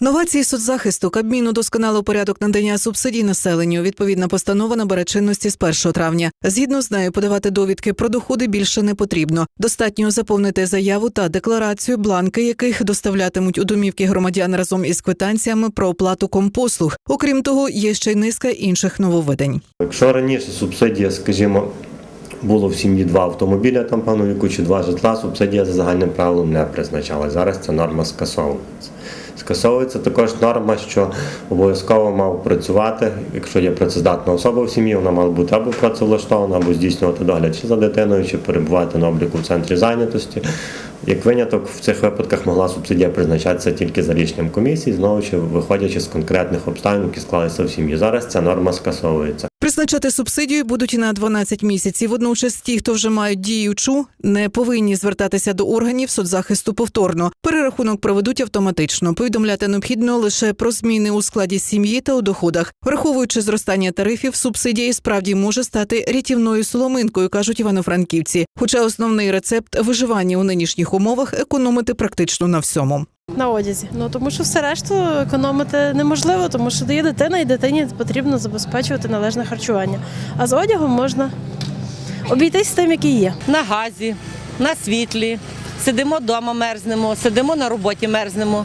Новації соцзахисту Кабмін удосконалив порядок надання субсидій населенню. Відповідна постанова набере чинності з 1 травня. Згідно з нею, подавати довідки про доходи більше не потрібно. Достатньо заповнити заяву та декларацію, бланки яких доставлятимуть у домівки громадян разом із квитанціями про оплату компослуг. Окрім того, є ще й низка інших нововведень. Якщо раніше субсидія, скажімо, було в сім'ї два автомобіля, там певно віку чи два житла, субсидія за загальним правилом не призначалась. Зараз ця норма скасовується. Скасовується також норма, що обов'язково мав працювати, якщо є працездатна особа в сім'ї, вона мала бути або працевлаштована, або здійснювати догляд чи за дитиною, чи перебувати на обліку в центрі зайнятості. Як виняток, в цих випадках могла субсидія призначатися тільки за рішенням комісії, знову ж виходячи з конкретних обставин, які склалися в сім'ї. Зараз ця норма скасовується. Призначати субсидію будуть на 12 місяців. Водночас ті, хто вже мають діючу, не повинні звертатися до органів соцзахисту повторно. Перерахунок проведуть автоматично. Повідомляти необхідно лише про зміни у складі сім'ї та у доходах. Враховуючи зростання тарифів, субсидія справді може стати рятівною соломинкою, кажуть івано-франківці. Хоча основний рецепт виживання у нинішніх умовах економити практично на всьому. На одязі. Ну тому що все решту економити неможливо, тому що дає дитина, і дитині потрібно забезпечувати належне харчування. А з одягом можна обійтись тим, який є. на газі, на світлі. Сидимо вдома, мерзнемо, сидимо на роботі, мерзнемо.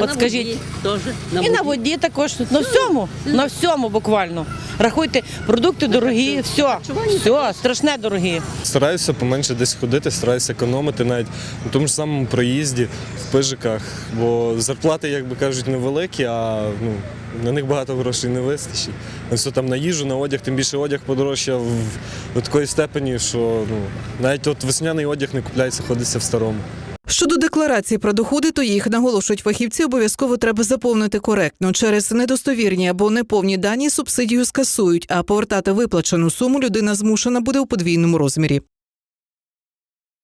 От скажіть, теж на і на воді також на всьому, на всьому буквально. Рахуйте, продукти дорогі, все, все, страшне дорогі. Стараюся поменше десь ходити, стараюся економити навіть на тому ж самому проїзді, в пижиках, бо зарплати, як би кажуть, невеликі, а ну, на них багато грошей не вистачить. На все там на їжу, на одяг, тим більше одяг подорожчав в, до такої степені, що ну, навіть от весняний одяг не купляється, ходиться в старому. Щодо декларації про доходи, то їх наголошують фахівці. Обов'язково треба заповнити коректно. Через недостовірні або неповні дані субсидію скасують, а повертати виплачену суму людина змушена буде у подвійному розмірі.